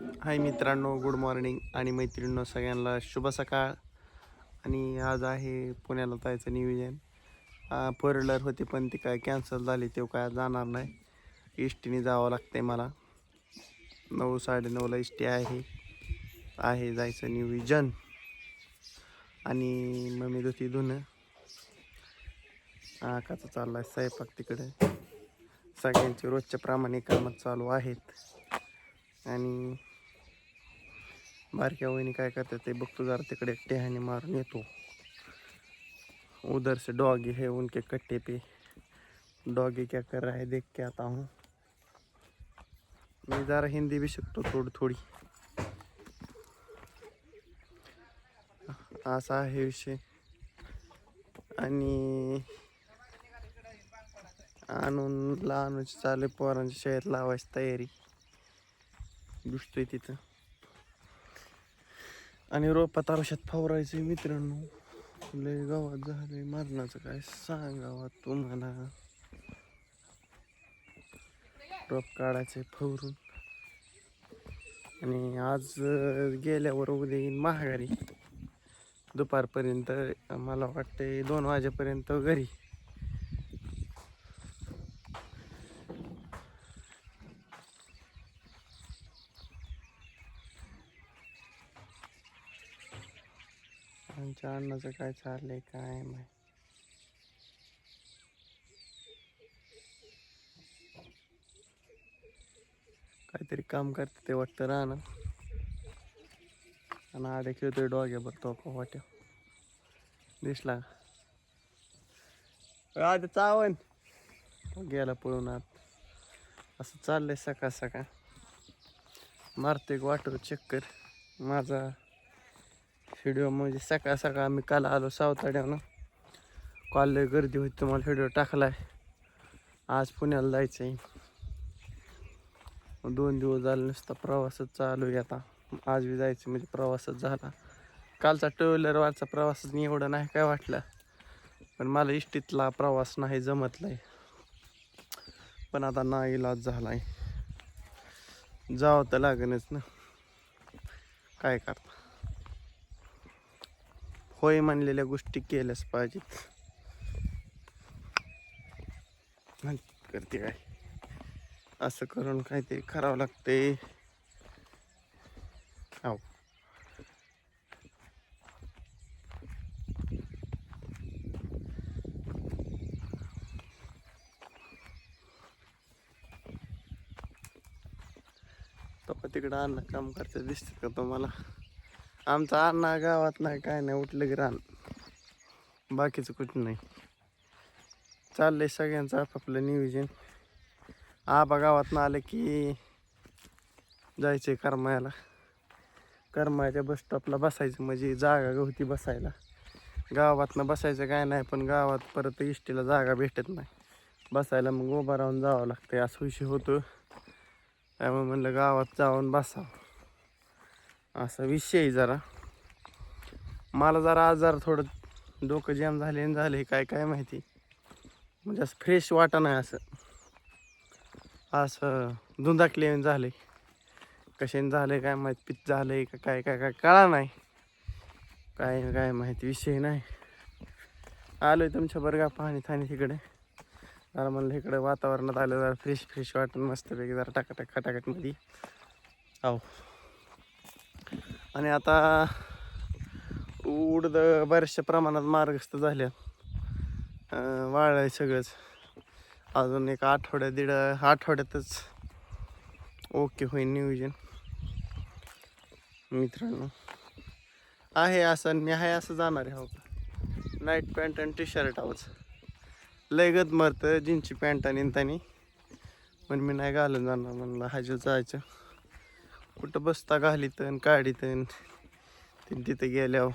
हाय मित्रांनो good morning आणि मैत्रिणींनो सगळ्यांना शुभ सकाळ. आणि आज आहे पुण्याला जायचं नियोजन. फोर व्हीलर होती पण ती काय कॅन्सल झाली ते काय जाणार नाही. इष्टीने जावं लागते मला. नऊ साडेनऊला इष्टी आहे. आहे जायचं नियोजन. आणि मम्मी धुती धुणं. आकाचा आहे स्वयंपाक तिकडे. सगळ्यांचे रोजच्या प्रामाणिक कामं चालू आहेत. आणि बारक्या वहिनी काय करतात ते बघतो जरा तिकडे टेहाने मारून येतो. उधर से डॉगी है उनके कट्टे पे. डॉगी क्या कर रहा है देख के आता हूँ. मैं जरा हिंदी भी शिकतो थोडी थोडी. असा आहे विषय. आणि आणून लहान चालू पोरांच्या शाळेत लावायची तयारी. दिसतोय तिथं. आणि रोपात औषध फवारायचं मित्रांनो. लय गावात झालंय. मरणाचं काय सांगावा तुम्हाला? रोप काढायचंय फवरून. आणि आज गेल्यावर उद्या येईन महागारी. दुपारपर्यंत मला वाटते दोन वाजेपर्यंत घरी. आमच्या अण्णाचं काय चाललंय काय माहिती. काहीतरी काम करते ते वाटतं राहणं. आणि आडे खेळतोय डॉग्यावर तो का वाट्या. दिसला आधी चावन. गेला पळून आत. असं चाललंय सकाळ सकाळ. मारतो एक वाटर चक्कर. माझा व्हिडिओ म्हणजे सकाळ सकाळ आम्ही काल आलो सावताड्यानं. काल लय गर्दी होती तुम्हाला व्हिडिओ टाकलाय. आज पुण्याला जायचं आहे दोन दिवस झाले नुसता प्रवासच चालू आहे आता. आज बी जायचं म्हणजे प्रवासच झाला. कालचा टू व्हीलरवरचा प्रवासच नाही एवढं नाही काय वाटलं. पण मला इष्टीतला प्रवास नाही जमतलाय. पण आता ना इलाज झालाय. जावं तर लागणच ना. काय करता? होय मानलेल्या गोष्टी केल्याच पाहिजेत. करते काय? असं करून काहीतरी करावं लागते. हो तो तिकडं अन्न काम करते दिसतात का तुम्हाला? आमचा अण्णा गावात नाही काय नाही उठलं की रान. बाकीचं कुठ नाही. चाललंय सगळ्यांचं आपापलं नियोजन. आबा गावात आलं की जायचंय करमायाला. करमायाच्या बस स्टॉपला बसायचं म्हणजे जागा गवती बसायला. गावातनं बसायचं काय नाही पण गावात परत इष्टीला जागा भेटत नाही. बसायला मग उभा राहून जावं लागतंय असं विषय होतो त्यामुळे म्हणलं गावात जाऊन बसावं. असा विषय आहे जरा. मला जरा आजार थोडं डोकं जाम झाले आणि झाले काय काय माहिती. म्हणजे असं फ्रेश वाटा नाही असं. असं धुंदाकले झाले. कशाने झाले काय माहीत पित्त झाले का काय काय काय कळा नाही. काय काय माहिती विषय नाही. आलोय तुमच्या बरं का पाणी थाणी तिकडे. जरा म्हणलं इकडे वातावरणात आलं जरा फ्रेश फ्रेश वाटून मस्तपैकी जरा टाकाटाक खटाकटमध्ये आहो. आणि आता उडद बऱ्याचशा प्रमाणात मार्गस्थ झाल्या वाळ वाळलंय सगळंच. अजून एक आठवड्या दीड आठवड्यातच ओके होईल नियोजन. मित्रांनो आहे असं आणि मी आहे असं जाणार आहे हो नाईट पॅन्ट आणि टी शर्ट आहोत लय गत मरतं जीन्सची पॅन्ट आणि त्यांनी पण मी नाही घालून जाणार म्हणलं हाजू जायचं. कुठं बसता घालीत आणि काढीत ते तिथे गेल्यावर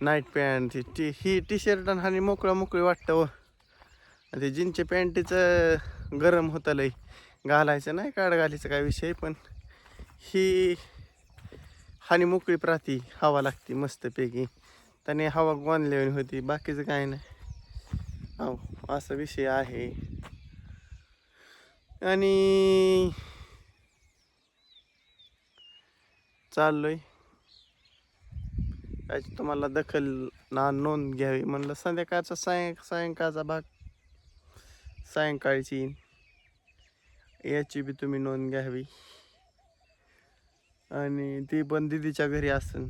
नाईट पॅन्ट टी ही टी शर्ट आणि हानी मोकळी वाटतं व आणि ते जीन्सच्या पॅन्टीचं गरम होतं लय घालायचं नाही काढ घालायचं काय विषय पण ही हानी मोकळी प्राती हवा लागते मस्तपैकी. त्याने हवा गोंदल्यावानी होती बाकीचं काय नाही. हो असा विषय आहे. आणि चाललोय. त्याची तुम्हाला दखल ना नोंद घ्यावी म्हणलं संध्याकाळचा सायं सायंकाळचा भाग. सायंकाळची. येईन. याची बी तुम्ही नोंद घ्यावी. आणि ती पण दिदीच्या घरी असन.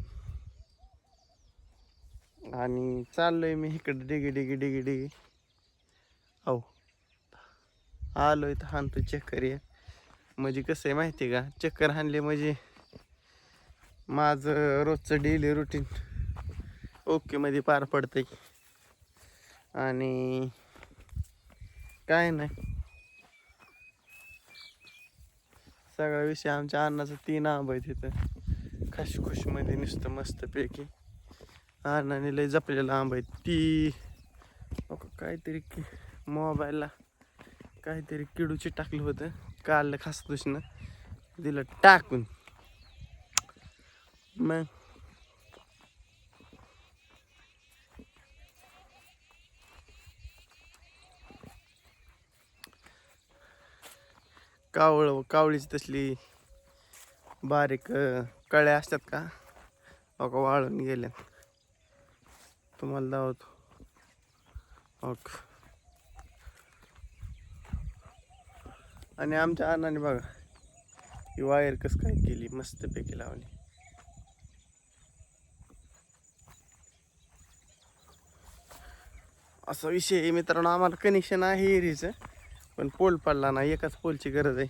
आणि चाललोय मी इकडे डिगी डिगी डिगी डिगी. हो आलोय तर हाणतो चक्कर ये. म्हणजे कसं आहे माहिती आहे का? चक्कर हाणले म्हणजे माझं रोजचं डेली रुटीन ओके मध्ये पार आहे आणि काय नाही. सगळा विषय आमच्या अन्नाचं तीन आंब आहे तिथं खशखुशमध्ये नुसतं मस्तपैकी अन्नाने लय जपलेलं आंब आहे ती अहो, काहीतरी मोबाईलला काहीतरी किडूची टाकलं होतं. काल खास दुसनं दिलं टाकून. मग कावळ कावळीची तसली बारीक कळ्या असतात का? अगं वाळून गेल्या. तुम्हाला दावतो. ओके. आणि आमच्या अनाने बघा ही वायर कस काय केली? मस्तपैकी लावली. असा विषय आहे मित्रांनो. आम्हाला कनेक्शन आहे एरीचं पण पोल पडला ना एकाच पोलची गरज आहे.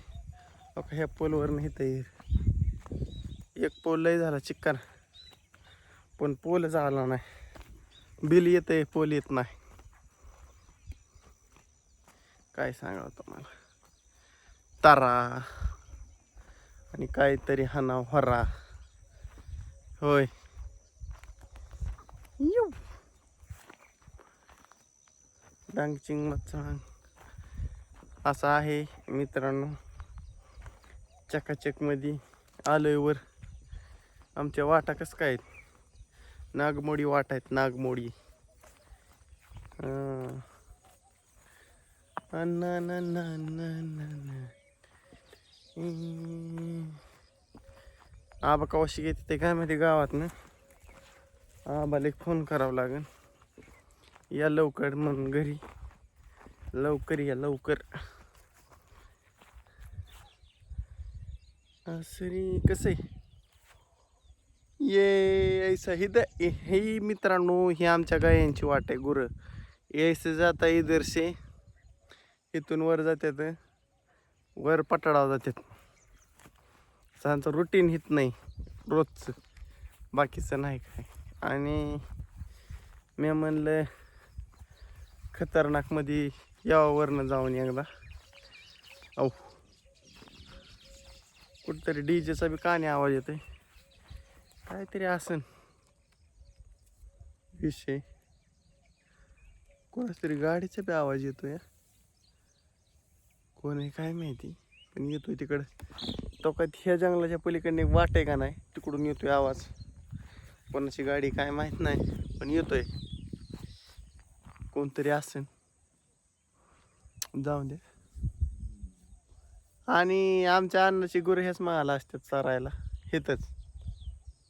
बघा ह्या पोलवर नाही तर एक पोल लय झाला चिक्कन. पण पोल झाला नाही. बिल येतंय पोल येत नाही. काय सांगावं तुम्हाला? तारा. आणि काहीतरी हाना हरा. होय यू डांगचिंग मचांग असं आहे मित्रांनो चकाचकमध्ये आलोय वर आमच्या वाटा कसं काय आहेत? नागमोडी वाटा आहेत नागमोडी ना, ना, ना, ना, ना, ना. आबा कवाशी घेते ते काय माहिती गावात ना आबाला एक फोन करावा लागेल या लवकर म्हणून घरी. लवकर या लवकर. असरी कसं आहे? ये ऐसा हिद हे मित्रांनो ही आमच्या गायांची वाट आहे गुरं. यायचं जाता इधरसे इथून वर जातात वर पटाडावर जातात त्यांचं रुटीन हित नाही रोजचं. बाकीचं नाही काय. आणि मी म्हणलं खतरनाकमध्ये यावावरनं जाऊन एकदा. औ. कुठतरी डीजेचा बी काने आवाज येतोय. काहीतरी असन. विषय. कोणाच तरी गाडीचा बी आवाज येतोय कोण आहे काय माहिती. पण येतोय तिकडं. तो काय ह्या जंगलाच्या पलीकडनं एक वाट आहे का नाही तिकडून येतोय आवाज. कोणाची गाडी काय माहीत नाही पण येतोय. कोणतरी असेल जाऊन दे. आणि आमच्या अन्नाची गुरु ह्याच महाला असतात चरायला हिथंच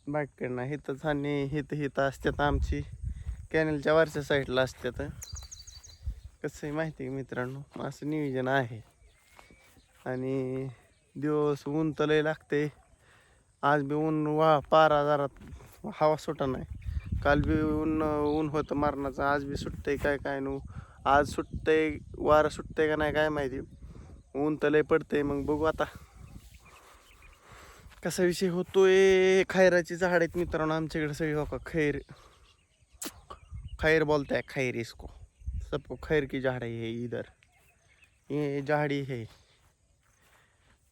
बाकीकडनं हिथंच आणि हित हित असतात आमची. कॅनलच्या वरच्या साईडला असतात. कसं आहे माहिती आहे मित्रांनो? असं नियोजन आहे. आणि दिवस ऊन तर लय लागते आज बी ऊन वा पारा जरा हवा सुटा नाही. काल बी ऊन ऊन होतं मारणाचं आज बी सुटतंय काय काय नू आज सुटतंय वारं सुटतंय का नाही काय माहिती. ऊन तर लय पडतंय मग बघू आता. कसा विषय होतोय खैराची झाड आहेत मित्रांनो आमच्याकडे सगळी हो का खैर खैर बोलताय खैर इसको. सबको खैर की झाड आहे इधर. हे झाडी हे.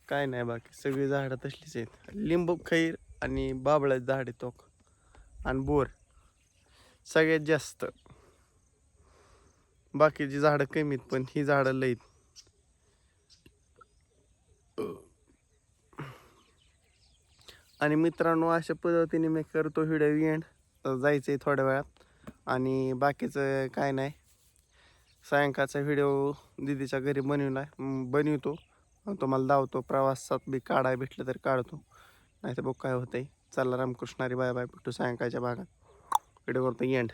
काय नाही बाकी सगळी झाडं तसलीच आहेत. लिंबू खैर आणि बाबळाचं झाड आहे तो आणि बोर. सगळ्यात जास्त. बाकीची झाडं कमीत पण ही झाडं लईत आणि मित्रांनो अशा पद्धतीने मी करतो व्हिडिओ एंड जायचं आहे थोड्या वेळात. आणि बाकीचं काय नाही. सायंकाळचा व्हिडिओ दीदीच्या घरी बनवला बनवतो. तुम्हाला धावतो प्रवासात बी काढाय भेटलं तर काढतो. नाही तर बघ काय होतंय. चला रामकृष्णारी बाय बाय. भेटू सायंकाळच्या भागात. व्हिडिओ करतो एंड